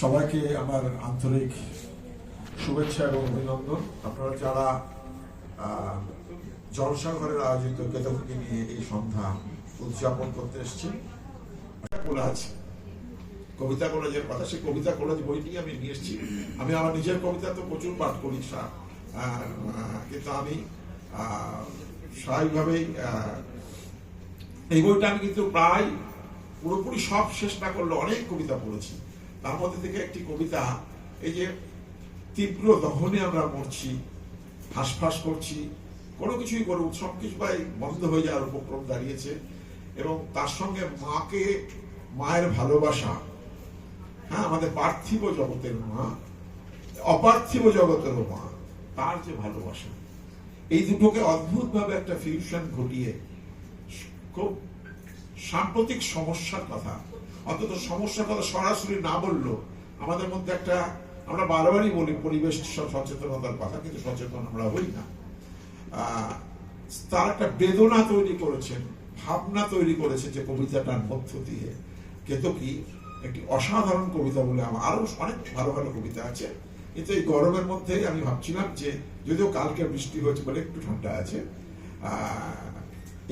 সবাইকে আমার আন্তরিক শুভেচ্ছা এবং অভিনন্দন। আপনারা যারা আহ, জলসাগরের আয়োজিত কেতককে নিয়ে এই সন্ধ্যা উদযাপন করতে এসেছেন কোলাজ কবিতা কলেজের কথা সেই কবিতা কলেজ বইটি আমি নিয়ে এসেছি। আমি আমার নিজের কবিতা তো প্রচুর পাঠ করি কিন্তু আমি স্বাভাবিকভাবেই এই বইটা আমি কিন্তু প্রায় পুরোপুরি সব শেষ না করলে অনেক কবিতা পড়েছি। তার মধ্যে থেকে একটি কবিতা, এই যে, তীব্র দহনে আমরা মরছি হাঁসফাঁস করছি, কোনো কিছুই করব, সব কিছু ভাই বন্ধ হয়ে যাওয়ার উপক্রম দাঁড়িয়েছে এবং তার সঙ্গে মাকে, মায়ের ভালোবাসা হ্যাঁ আমাদের পার্থিব জগতের মা, অপার্থিব জগতেরও মা, তার যে ভালোবাসা, এই দুটোকে অদ্ভুতভাবে একটা ফিউশন ঘটিয়ে, খুব সাম্প্রতিক সমস্যার কথা অন্তত সমস্যার কথা সরাসরি না বলল আমাদের মধ্যে একটা, আমরা বারবারই বলি পরিবেশ সচেতনতার কথা, কিন্তু সচেতন আমরা হই না। তার একটা বেদনা তৈরি করেছেন, ভাবনা তৈরি করেছে যে কবিতাটার মধ্য দিয়ে। কেতকী একটি অসাধারণ কবিতা বলে আমার আরও অনেক ভালো ভালো কবিতা আছে। কিন্তু এই গরমের মধ্যে আমি ভাবছিলাম যে যদিও কালকে বৃষ্টি হয়েছে বলে একটু ঠান্ডা আছে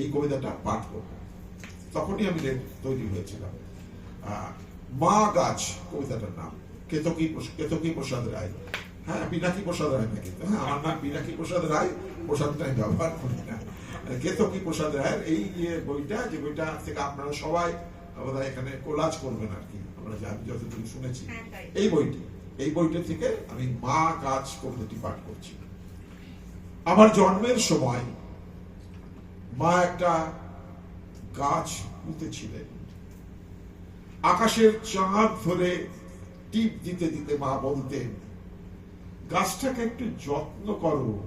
এই কবিতাটা পাঠ করব। তখনই আমি তৈরি হয়েছিলাম। মা গাছ কবিতাটার নাম। কেতকী কেতকী প্রসাদ রায়। হ্যাঁ পিনাকি প্রসাদ রায় না কিন্তু হ্যাঁ আমার নাম পিনাকি প্রসাদ রায় প্রসাদটা আমি ব্যবহার করি না। কেতকী প্রসাদ রায়ের এই যে বইটা যে বইটা থেকে আপনারা সবাই এখানে কোলাজ করবেন আর কি আমরা যা আমি যতটুকু শুনেছি। হ্যাঁ, এই বইটি এই বইটা থেকে আমি মা গাছ কবিতাটি পাঠ করছি। আমার জন্মের সময় মা একটা গাছ পুঁতেছিলেন। আকাশের চাঁদ ধরে টিপ দিতে দিতে মা বলতেন, গাছটাকে একটু যত্ন করো,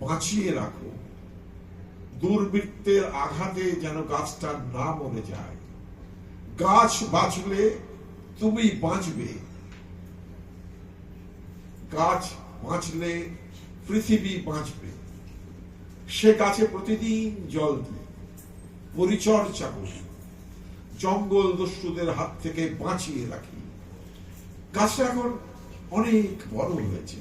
বাঁচিয়ে রাখো। দুর্বৃত্তের আঘাতে যেন গাছটা না মরে যায়। গাছ বাঁচলে তুমি বাঁচবে। গাছ বাঁচলে পৃথিবী বাঁচবে। সে গাছে প্রতিদিন জল দিই পরিচর্যা করি জঙ্গল দস্যুদের হাত থেকে বাঁচিয়ে রাখি। গাছটা এখন অনেক বড় হয়েছে।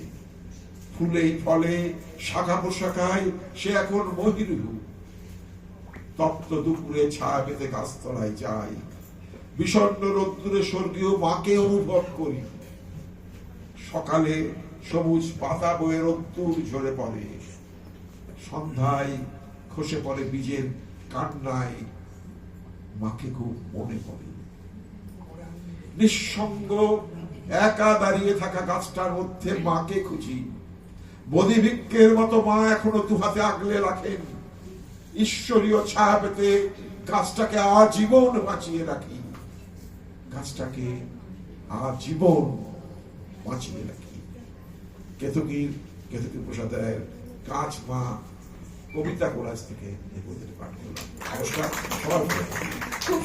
ফুলে ফলে, শাখা পোশাখায় সে এখন মহিরু তপ্ত দুপুরে ছায়া পেতে গাছতলায় যাই। বিষণ্ণ রোদ্দুরে স্বর্গীয় মাকে অনুভব করি। সকালে সবুজ পাতা বয়ে রোদ্দুর ঝরে পড়ে। সন্ধ্যায় খসে পড়ে বীজের কান্নায় মাকে খুব মনে পড়ে। নিঃসঙ্গ, একা দাঁড়িয়ে থাকা গাছটার মধ্যে মাকে খুঁজি। বদিভিক্ষের মতো মা এখনও দুহাতে আগলে রাখেন। ঈশ্বরীয় ছায়া পেতে গাছটাকে আজীবন বাঁচিয়ে রাখি। গাছটাকে আজীবন বাঁচিয়ে রাখি। কেতকীর কেতকী প্রসাদ রায়ের কাজ মা কবিতা কোলাজ থেকে এই বইটি পাঠ করলাম। খুব